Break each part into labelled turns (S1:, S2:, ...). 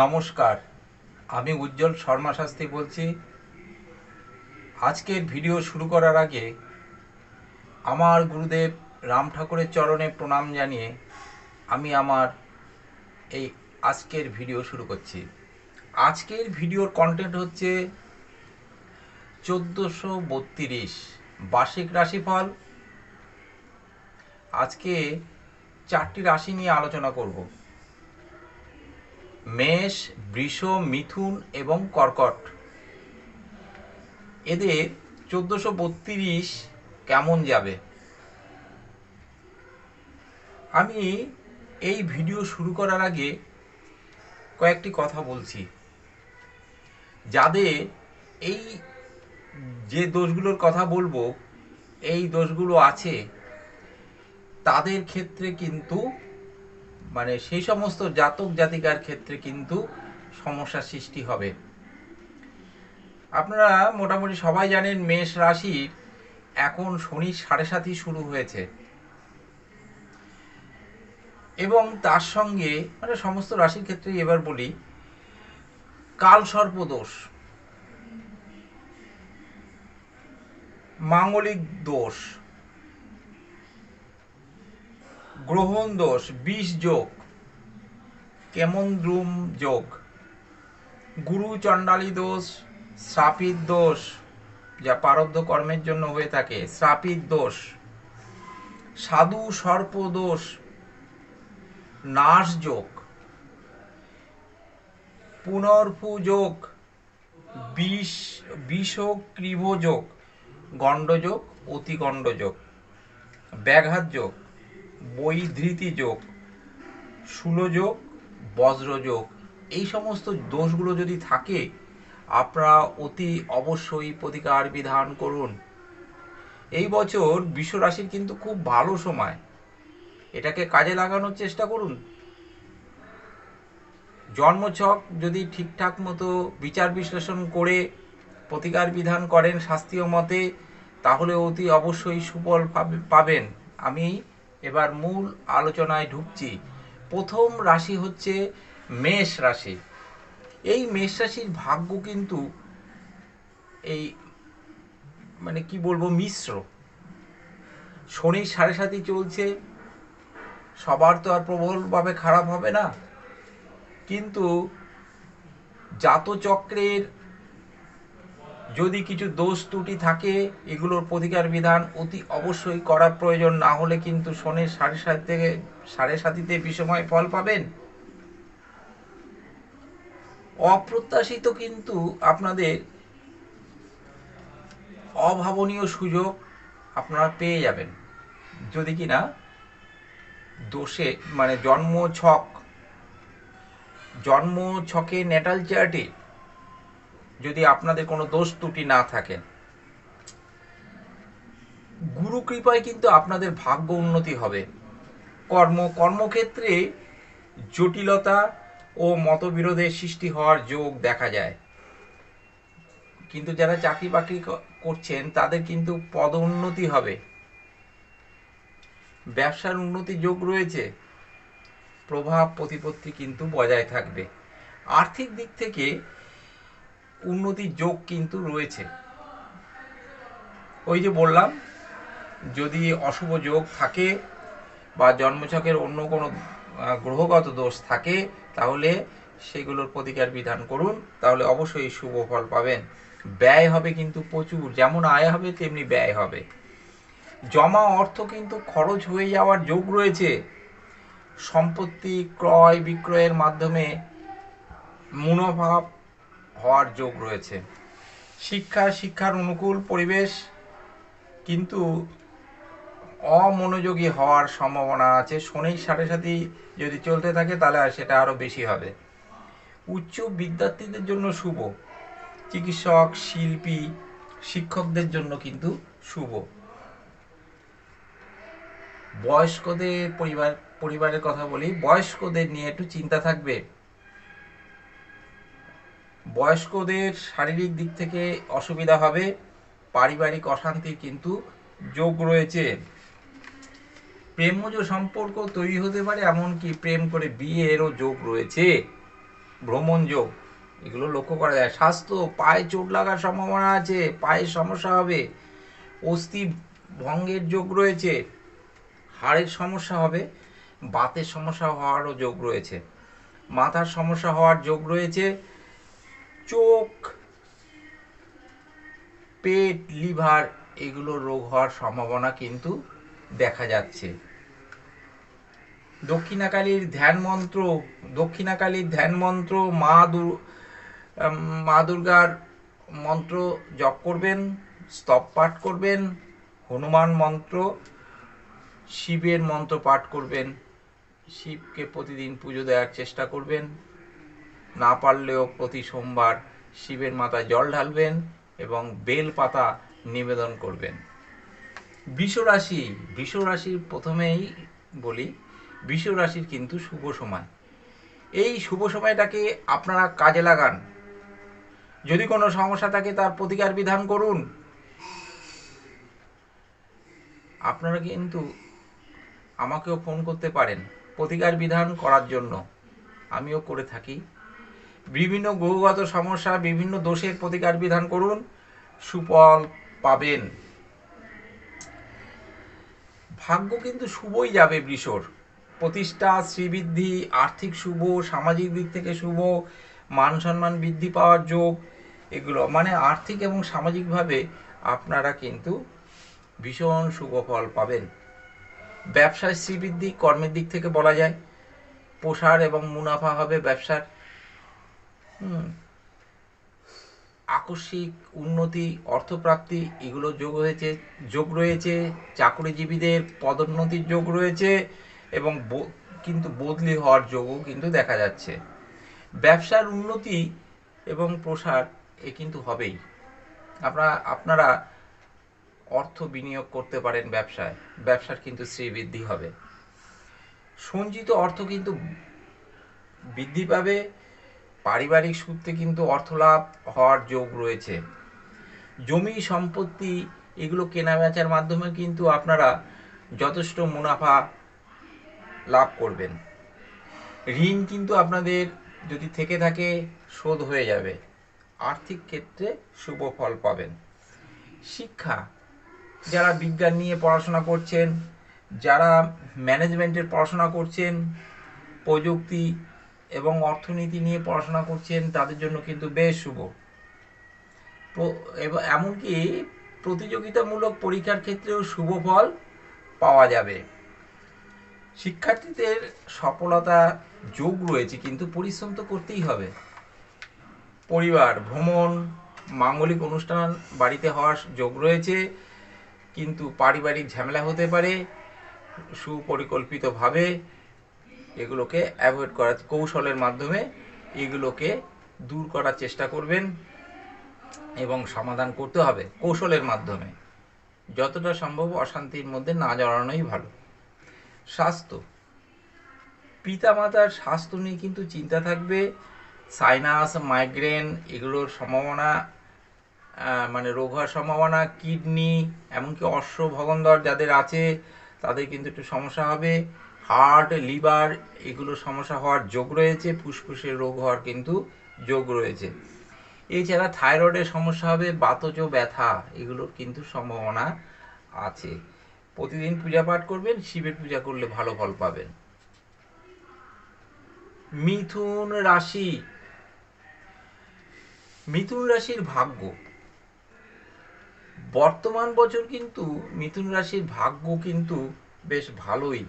S1: নমস্কার, আমি উজ্জ্বল শর্মা শাস্ত্রী বলছি। আজকের ভিডিও শুরু করার আগে আমার গুরুদেব রাম ঠাকুরের চরণে প্রণাম জানিয়ে আমি আমার এই আজকের ভিডিও শুরু করছি। আজকের ভিডিওর কন্টেন্ট হচ্ছে চোদ্দোশো বত্রিশ বার্ষিক রাশিফল। আজকে চারটি রাশি নিয়ে আলোচনা করব। মেষ, বৃষ, মিথুন এবং কর্কট। এদের চোদ্দোশো বত্রিশ কেমন যাবে? আমি এই ভিডিও শুরু করার আগে কয়েকটি কথা বলছি। যাদের এই যে দোষগুলোর কথা বলব, এই দোষগুলো আছে, তাদের ক্ষেত্রে কিন্তু মানে সেই সমস্ত জাতক জাতিকার ক্ষেত্রে কিন্তু সমস্যার সৃষ্টি হবে। আপনারা মোটামুটি সবাই জানেন মেষ রাশির এখন শনি সাড়ে সাতই শুরু হয়েছে। এবং তার সঙ্গে মানে সমস্ত রাশির ক্ষেত্রেই এবার বলি, কাল সর্পদোষ, মাঙ্গলিক দোষ গ্রহণ দোষ, বিষ যোগ। কেমন দ্রুম যোগ? গুরু চণ্ডালী দোষ, শ্রাপিত দোষ, যা পারব্ধ কর্মের জন্য হয়ে থাকে, শ্রাপিত দোষ। সাধু সর্প দোষ, নাশ যোগ। পুনর্ফু যোগ, বিষ বিষ ক্রিভ যোগ, গণ্ডযোগ, অতিগণ্ডযোগ। ব্যাঘাত যোগ। বৈধৃতি যোগ সুলযোগ বজ্রযোগ এই সমস্ত দোষগুলো যদি থাকে, আপনারা অতি অবশ্যই প্রতিকার বিধান করুন। এই বছর বিশ্বরাশির কিন্তু খুব ভালো সময়। এটাকে কাজে লাগানোর চেষ্টা করুন। জন্মছক যদি ঠিকঠাক মতো বিচার বিশ্লেষণ করে প্রতিকার বিধান করেন শাস্ত্রীয় মতে, তাহলে অতি অবশ্যই সুফল পাবে- পাবেন। আমি এবার মূল আলোচনায় ঢুকছি। প্রথম রাশি হচ্ছে মেষ রাশি। এই মেষ রাশির ভাগ্য কিন্তু এই মানে কি বলব, মিশ্র। শনি সাড়ে সাতই চলছে, সবার তো আর প্রবলভাবে খারাপ হবে না। কিন্তু জাতচক্রের যদি কিছু দোষ ত্রুটি থাকে, এগুলোর প্রতিকার বিধান অতি অবশ্যই করা প্রয়োজন। না হলে কিন্তু শনির সাড়ে সাত থেকে সাড়ে সাতিতে বিষময় ফল পাবেন। অপ্রত্যাশিত কিন্তু আপনাদের অভাবনীয় সুযোগ আপনারা পেয়ে যাবেন। যদি কিনা দোষে মানে জন্ম ছক জন্ম ছকে নেটাল চার্টে যদি আপনাদের কোনো দোষ ত্রুটি না থাকে। গুরু কৃপায় কিন্তু আপনাদের ভাগ্য উন্নতি হবে। কর্ম, কর্মক্ষেত্রে জটিলতা ও মতবিরোধের সৃষ্টি হওয়ার যোগ দেখা যায়। কিন্তু যারা চাকরি বাকরি করছেন, তাদের কিন্তু পদোন্নতি হবে। ব্যবসার উন্নতি যোগ রয়েছে। প্রভাব, প্রতিপত্তি কিন্তু বজায় থাকবে। আর্থিক দিক থেকে উন্নতির যোগ কিন্তু রয়েছে। ওই যে বললাম, যদি অশুভ যোগ থাকে বা জন্মছকের অন্য কোনো গ্রহগত দোষ থাকে, তাহলে সেগুলোর প্রতিকার বিধান করুন। তাহলে অবশ্যই শুভ ফল পাবেন। ব্যয় হবে কিন্তু প্রচুর, যেমন আয় হবে, তেমনি ব্যয় হবে। জমা অর্থ কিন্তু খরচ হয়ে যাওয়ার যোগ রয়েছে। সম্পত্তি ক্রয় বিক্রয়ের মাধ্যমে মুনাফা হওয়ার যোগ রয়েছে। শিক্ষা, শিক্ষার অনুকূল পরিবেশ কিন্তু অমনোযোগী হওয়ার সম্ভাবনা আছে। শনির সাথে সাথে যদি চলতে থাকে তাহলে সেটা আরও বেশি হবে। উচ্চ বিদ্যার্থীদের জন্য শুভ। চিকিৎসক, শিল্পী, শিক্ষকদের জন্য কিন্তু শুভ। বয়স্কদের পরিবার, পরিবারের কথা বলি। বয়স্কদের নিয়ে একটু চিন্তা থাকবে। বয়স্কদের শারীরিক দিক থেকে অসুবিধা হবে, পারিবারিক অশান্তির কিন্তু যোগ রয়েছে। প্রেমজ সম্পর্ক তৈরি হতে পারে, এমনকি প্রেম করে বিয়েরও যোগ রয়েছে। ভ্রমণ যোগ, এগুলো লক্ষ্য করা যায়। স্বাস্থ্য, পায়ে চোট লাগার সম্ভাবনা আছে পায়ের সমস্যা হবে, অস্থি ভঙ্গের যোগ রয়েছে, হাড়ের সমস্যা হবে, বাতের সমস্যা হওয়ারও যোগ রয়েছে। মাথার সমস্যা হওয়ার যোগ রয়েছে চোখ, পেট, লিভার এগুলো রোগ হওয়ার সম্ভাবনা কিন্তু দেখা যাচ্ছে। দক্ষিণাকালীর ধ্যান মন্ত্র, দক্ষিণাকালীর ধ্যান মন্ত্র, মা দুর মা দুর্গার মন্ত্র জপ করবেন, স্তব পাঠ করবেন, হনুমান মন্ত্র, শিবের মন্ত্র পাঠ করবেন, শিবকে প্রতিদিন পুজো দেওয়ার চেষ্টা করবেন। না পারলেও প্রতি সোমবার শিবের মাথায় জল ঢালবেন এবং বেল পাতা নিবেদন করবেন। বৃষ রাশি, বৃষ রাশির প্রথমেই বলি, বৃষ রাশির কিন্তু শুভ সময়। এই শুভ সময়টাকে আপনারা কাজে লাগান। যদি কোনো সমস্যা থাকে তার প্রতিকার বিধান করুন। আপনারা কিন্তু আমাকেও ফোন করতে পারেন। প্রতিকার বিধান করার জন্য। আমিও করে থাকি। বিভিন্ন গ্রহগত সমস্যা, বিভিন্ন দোষের প্রতিকার বিধান করুন, সুফল পাবেন। ভাগ্য কিন্তু শুভই যাবে বৃষর। প্রতিষ্ঠা, শ্রীবৃদ্ধি, আর্থিক শুভ, সামাজিক দিক থেকে শুভ, মান সম্মান বৃদ্ধি পাওয়ার যোগ, এগুলো মানে আর্থিক এবং সামাজিকভাবে আপনারা কিন্তু ভীষণ শুভ ফল পাবেন। ব্যবসায় শ্রীবৃদ্ধি কর্মের দিক থেকে বলা যায়। প্রসার এবং মুনাফা হবে ব্যবসার। আকস্মিক উন্নতি, অর্থপ্রাপ্তি, এগুলো যোগ হয়েছে, যোগ রয়েছে, চাকরিজীবীদের পদোন্নতির যোগ রয়েছে এবং কিন্তু বদলি হওয়ার যোগও কিন্তু দেখা যাচ্ছে। ব্যবসার উন্নতি এবং প্রসার এ কিন্তু হবেই। আপনারা আপনারা অর্থ বিনিয়োগ করতে পারেন ব্যবসায়, ব্যবসার কিন্তু শ্রীবৃদ্ধি হবে। সঞ্চিত অর্থ কিন্তু বৃদ্ধি পাবে পারিবারিক সূত্রে কিন্তু অর্থলাভ হওয়ার যোগ রয়েছে। জমি সম্পত্তি এগুলো কেনা বেচার মাধ্যমে কিন্তু আপনারা যথেষ্ট মুনাফা লাভ করবেন। ঋণ কিন্তু আপনাদের যদি থেকে থাকে, শোধ হয়ে যাবে। আর্থিক ক্ষেত্রে শুভ ফল পাবেন। শিক্ষা, যারা বিজ্ঞান নিয়ে পড়াশোনা করছেন, যারা ম্যানেজমেন্টের পড়াশোনা করছেন, প্রযুক্তি এবং অর্থনীতি নিয়ে পড়াশোনা করছেন, তাদের জন্য কিন্তু বেশ শুভ। এমনকি প্রতিযোগিতামূলক পরীক্ষার ক্ষেত্রেও শুভ ফল পাওয়া যাবে। শিক্ষার্থীদের সফলতা যোগ রয়েছে, কিন্তু পরিশ্রম তো করতেই হবে। পরিবার, ভ্রমণ, মাঙ্গলিক অনুষ্ঠান বাড়িতে হওয়ার যোগ রয়েছে, কিন্তু পারিবারিক ঝামেলা হতে পারে, সুপরিকল্পিতভাবে এগুলোকে অ্যাভয়েড করার কৌশলের মাধ্যমে এগুলোকে দূর করার চেষ্টা করবেন এবং সমাধান করতে হবে কৌশলের মাধ্যমে। যতটা সম্ভব অশান্তির মধ্যে না জড়ানোই ভালো। স্বাস্থ্য। পিতামাতার স্বাস্থ্য নিয়ে কিন্তু চিন্তা থাকবে। সাইনাস মাইগ্রেন এগুলোর সম্ভাবনা মানে রোগ হওয়ার সম্ভাবনা কিডনি এমনকি অশ্ব ভগন্দর যাদের আছে, তাদের কিন্তু একটু সমস্যা হবে। হার্ট লিভার, এগুলো সমস্যা হওয়ার যোগ রয়েছে, ফুসফুসের রোগ হওয়ার কিন্তু যোগ রয়েছে। এছাড়া থাইরয়েডের সমস্যা হবে, বাতজ ব্যথা, এগুলোর কিন্তু সম্ভাবনা আছে। প্রতিদিন পূজা পাঠ করবেন, শিবের পূজা করলে ভালো ফল পাবেন। মিথুন রাশি। মিথুন রাশির ভাগ্য। বর্তমান বছর কিন্তু মিথুন রাশির ভাগ্য কিন্তু বেশ ভালোই।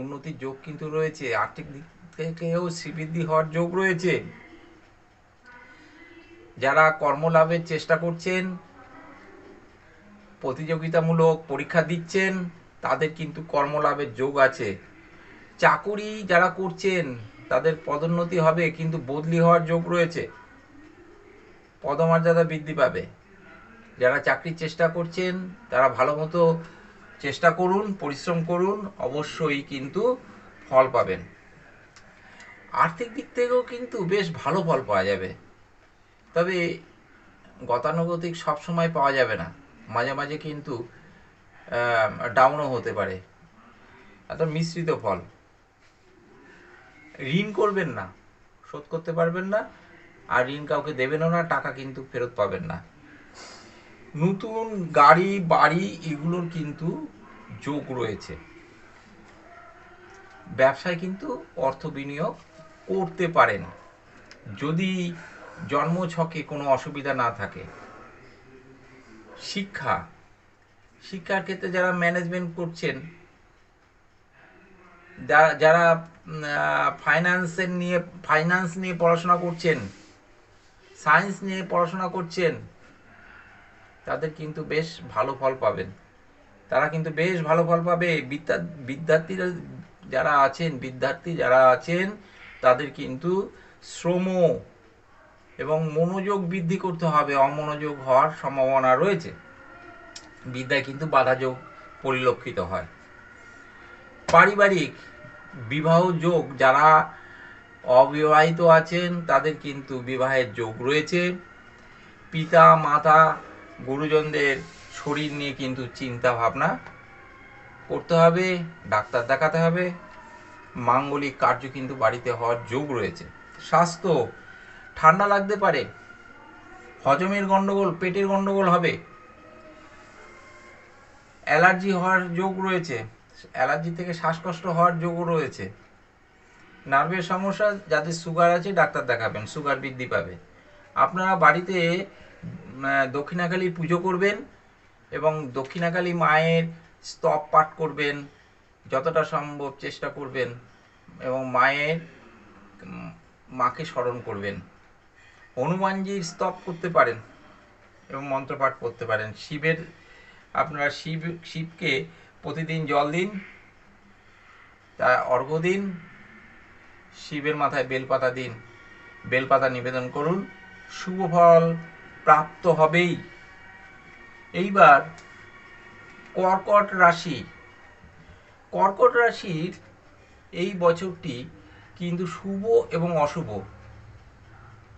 S1: উন্নতির যোগ কিন্তু রয়েছে। আর্থিক দিক থেকেও শ্রীবৃদ্ধি হওয়ার যোগ রয়েছে। যারা কর্মলাভের চেষ্টা করছেন, প্রতিযোগিতামূলক পরীক্ষা দিচ্ছেন, তাদের কিন্তু কর্মলাভের যোগ আছে। চাকুরি যারা করছেন, তাদের পদোন্নতি হবে, কিন্তু বদলি হওয়ার যোগ রয়েছে। পদমর্যাদা বৃদ্ধি পাবে। যারা চাকরির চেষ্টা করছেন, তারা ভালো মতো চেষ্টা করুন, পরিশ্রম করুন, অবশ্যই কিন্তু ফল পাবেন। আর্থিক দিক থেকেও কিন্তু বেশ ভালো ফল পাওয়া যাবে। তবে গতানুগতিক সবসময় পাওয়া যাবে না। মাঝে মাঝে কিন্তু ডাউনও হতে পারে। একটা মিশ্রিত ফল। ঋণ করবেন না, শোধ করতে পারবেন না। আর ঋণ কাউকে দেবেনও না, টাকা কিন্তু ফেরত পাবেন না। নতুন গাড়ি, বাড়ি এগুলোর কিন্তু যোগ রয়েছে। ব্যবসায় কিন্তু অর্থ বিনিয়োগ করতে পারেন। যদি জন্মছকে কোনো অসুবিধা না থাকে। শিক্ষা, শিক্ষার ক্ষেত্রে যারা ম্যানেজমেন্ট করছেন যারা- যারা ফাইন্যান্সের নিয়ে ফাইন্যান্স নিয়ে পড়াশোনা করছেন সায়েন্স নিয়ে পড়াশোনা করছেন তাদের কিন্তু বেশ ভালো ফল পাবেন। তারা কিন্তু বেশ ভালো ফল পাবে। বিদ্যা, বিদ্যার্থীরা যারা আছেন, বিদ্যার্থী যারা আছেন, তাদের কিন্তু শ্রম এবং মনোযোগ বৃদ্ধি করতে হবে, অমনোযোগ হওয়ার সম্ভাবনা রয়েছে। বিদ্যায় কিন্তু বাধা যোগ পরিলক্ষিত হয়। পারিবারিক বিবাহ যোগ যারা অবিবাহিত আছেন, তাদের কিন্তু বিবাহের যোগ রয়েছে। পিতা, মাতা গুরুজনদের শরীর নিয়ে কিন্তু চিন্তা ভাবনা করতে হবে, ডাক্তার দেখাতে হবে। মাঙ্গলিক কার্য কিন্তু বাড়িতে হওয়ার যোগ রয়েছে। স্বাস্থ্য, ঠান্ডা লাগতে পারে। হজমের গন্ডগোল, পেটের গন্ডগোল হবে। অ্যালার্জি হওয়ার যোগ রয়েছে। অ্যালার্জি থেকে শ্বাসকষ্ট হওয়ার যোগও রয়েছে। নার্ভের সমস্যা, যাদের সুগার আছে, ডাক্তার দেখাবেন, সুগার বৃদ্ধি পাবে। আপনারা বাড়িতে দক্ষিণাকালী পুজো করবেন এবং দক্ষিণাকালী মায়ের স্তব পাঠ করবেন, যতটা সম্ভব চেষ্টা করবেন এবং মায়ের মাকে স্মরণ করবেন। হনুমানজির স্তব করতে পারেন এবং মন্ত্রপাঠ করতে পারেন। শিবের, আপনারা শিব, শিবকে প্রতিদিন জল দিন, তা অর্ঘ্য দিন, শিবের মাথায় বেলপাতা দিন, বেলপাতা নিবেদন করুন। শুভ ফল প্রাপ্ত হবেই। এইবার কর্কট রাশি। কর্কট রাশির এই বছরটি কিন্তু শুভ এবং অশুভ।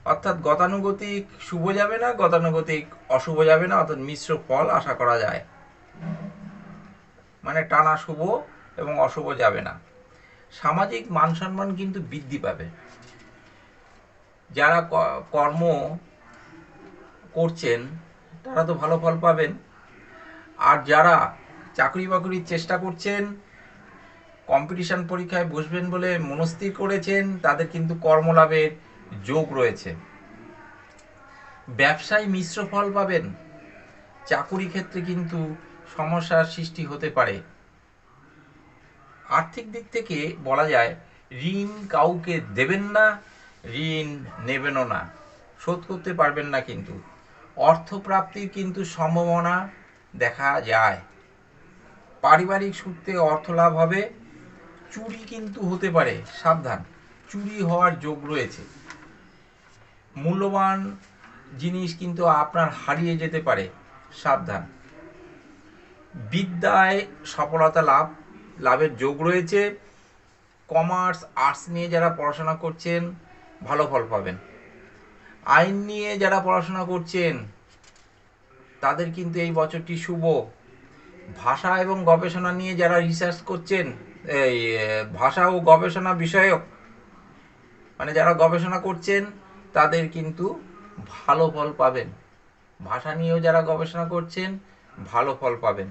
S1: অর্থাৎ গতানুগতিক শুভ যাবে না, গতানুগতিক অশুভ যাবে না, অর্থাৎ মিশ্র ফল আশা করা যায়। মানে টানা শুভ এবং অশুভ যাবে না। সামাজিক মান সম্মান কিন্তু বৃদ্ধি পাবে। যারা কর্ম করছেন, তারা তো ভালো ফল পাবেন। আর যারা চাকরি বাকরির চেষ্টা করছেন, কম্পিটিশন পরীক্ষায় বসবেন বলে মনস্থির করেছেন, তাদের কিন্তু কর্মলাভের যোগ রয়েছে। ব্যবসায় মিশ্র ফল পাবেন। চাকুরি ক্ষেত্রে কিন্তু সমস্যার সৃষ্টি হতে পারে। আর্থিক দিক থেকে বলা যায়, ঋণ কাউকে দেবেন না ঋণ নেবেনও না। শোধ করতে পারবেন না কিন্তু। অর্থপ্রাপ্তির কিন্তু সম্ভাবনা দেখা যায়। পারিবারিক সূত্রে অর্থ লাভ হবে। চুরি কিন্তু হতে পারে, সাবধান। চুরি হওয়ার যোগ রয়েছে। মূল্যবান জিনিস কিন্তু আপনার হারিয়ে যেতে পারে, সাবধান। বিদ্যায় সফলতা লাভ, লাভের যোগ রয়েছে। কমার্স, আর্টস নিয়ে যারা পড়াশোনা করছেন ভালো ফল পাবেন। আইন নিয়ে যারা পড়াশোনা করছেন, তাদের কিন্তু এই বছরটি শুভ। ভাষা এবং গবেষণা নিয়ে যারা রিসার্চ করছেন, এই ভাষা ও গবেষণা বিষয়ক মানে যারা গবেষণা করছেন, তাদের কিন্তু ভালো ফল পাবেন। ভাষা নিয়েও যারা গবেষণা করছেন, ভালো ফল পাবেন।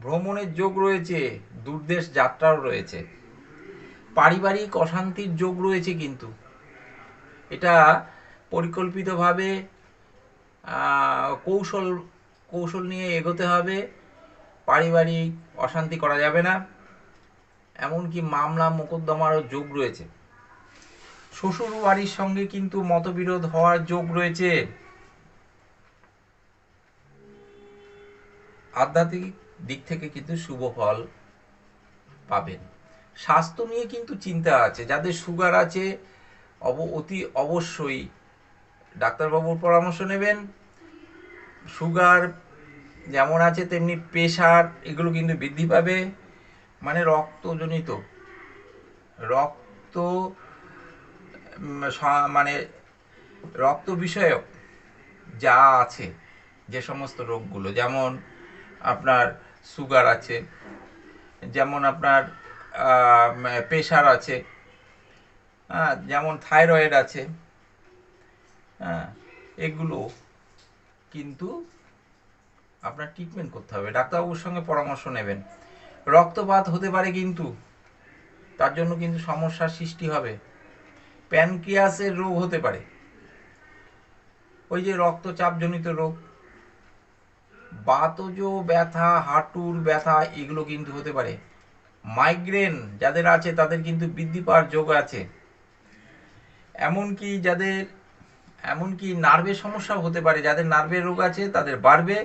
S1: ভ্রমণের যোগ রয়েছে, দূরদেশ যাত্রাও রয়েছে। পারিবারিক অশান্তির যোগ রয়েছে কিন্তু। এটা পরিকল্পিতভাবে কৌশল কৌশল নিয়ে এগোতে হবে। পারিবারিক অশান্তি করা যাবে না। এমনকি মামলা, মোকদ্দমারও যোগ রয়েছে। শ্বশুর বাড়ির সঙ্গে কিন্তু মতবিরোধ হওয়ার যোগ রয়েছে। আধ্যাত্মিক দিক থেকে কিন্তু শুভ ফল পাবেন। স্বাস্থ্য নিয়ে কিন্তু চিন্তা আছে। যাদের সুগার আছে অব, অতি অবশ্যই ডাক্তারবাবুর পরামর্শ নেবেন। সুগার যেমন আছে, তেমনি প্রেশার এগুলো কিন্তু বৃদ্ধি পাবে। মানে রক্তজনিত, রক্ত মানে রক্ত বিষয়ক যা আছে, যে সমস্ত রোগগুলো, যেমন আপনার সুগার আছে, যেমন আপনার প্রেশার আছে হ্যাঁ যেমন থাইরয়েড আছে হ্যাঁ এগুলো কিন্তু আপনার ট্রিটমেন্ট করতে হবে। ডাক্তারবাবুর সঙ্গে পরামর্শ নেবেন। রক্তপাত হতে পারে কিন্তু, তার জন্য কিন্তু সমস্যার সৃষ্টি হবে। প্যানক্রিয়াসের রোগ হতে পারে। ওই যে রক্তচাপজনিত রোগ, বাতজ ব্যথা, হাঁটুর ব্যথা, এগুলো কিন্তু হতে পারে। মাইগ্রেন যাদের আছে, তাদের কিন্তু বৃদ্ধি পাওয়ার যোগ আছে। এমনকি যাদের, এমনকি নার্ভের সমস্যা হতে পারে, যাদের নার্ভের রোগ আছে, তাদের বাড়বে।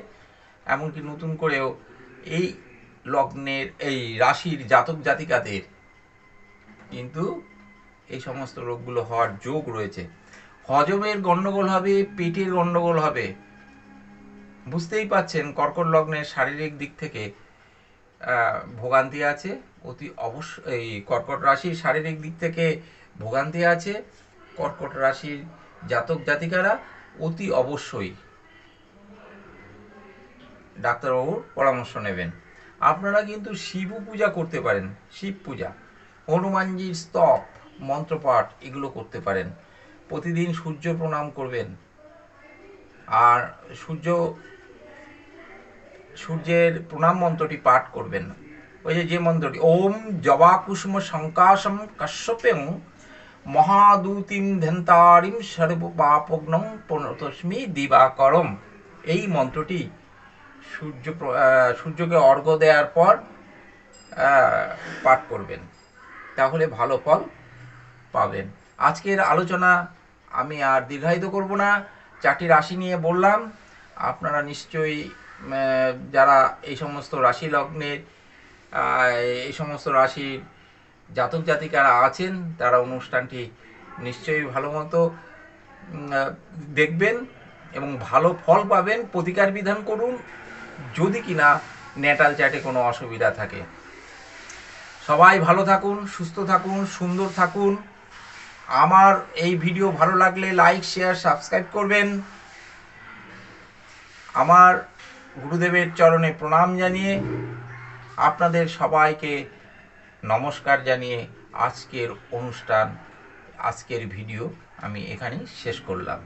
S1: এমনকি নতুন করেও এই লগ্নের, এই রাশির জাতক জাতিকাদের কিন্তু এই সমস্ত রোগগুলো হওয়ার যোগ রয়েছে। হজমের গণ্ডগোল হবে, পেটের গণ্ডগোল হবে। বুঝতেই পাচ্ছেন, কর্কট লগ্নের শারীরিক দিক থেকে ভোগান্তি আছে। অতি অবশ্য, এই কর্কট রাশির শারীরিক দিক থেকে ভোগান্তি আছে। কর্কট রাশির জাতক জাতিকারা অতি অবশ্যই ডাক্তারবাবুর পরামর্শ নেবেন। আপনারা কিন্তু শিব পূজা করতে পারেন, শিব পূজা। হনুমানজির স্তপ, মন্ত্রপাঠ এগুলো করতে পারেন। প্রতিদিন সূর্য প্রণাম করবেন। আর সূর্য, সূর্যের প্রণাম মন্ত্রটি পাঠ করবেন। ওই যে যে মন্ত্রটি, ওম জবা কুসুম শঙ্কাশম কশ্যপেং মহাদূতিম ধন্তারিম সর্বপাপগ্নম প্রণতস্মি দিবাকরম। এই মন্ত্রটি সূর্য সূর্যকে অর্ঘ্য দেওয়ার পর পাঠ করবেন। তাহলে ভালো ফল পাবেন। আজকের আলোচনা আমি আর দীর্ঘায়িত করব না। চারটি রাশি নিয়ে বললাম। আপনারা নিশ্চয়ই যারা এই সমস্ত রাশি লগ্নের এই সমস্ত রাশির জাতক জাতিকারা আছেন, তারা অনুষ্ঠানটি নিশ্চয়ই ভালো মতো দেখবেন এবং ভালো ফল পাবেন। প্রতিকার বিধান করুন। যদি কিনা নেটাল চার্টে কোনো অসুবিধা থাকে। সবাই ভালো থাকুন, সুস্থ থাকুন, সুন্দর থাকুন। আমার এই ভিডিও ভালো লাগলে লাইক, শেয়ার, সাবস্ক্রাইব করবেন। আমার গুরুদেবের চরণে প্রণাম জানিয়ে আপনাদের সবাইকে নমস্কার জানিয়ে আজকের অনুষ্ঠান আজকের ভিডিও আমি এখানেই শেষ করলাম।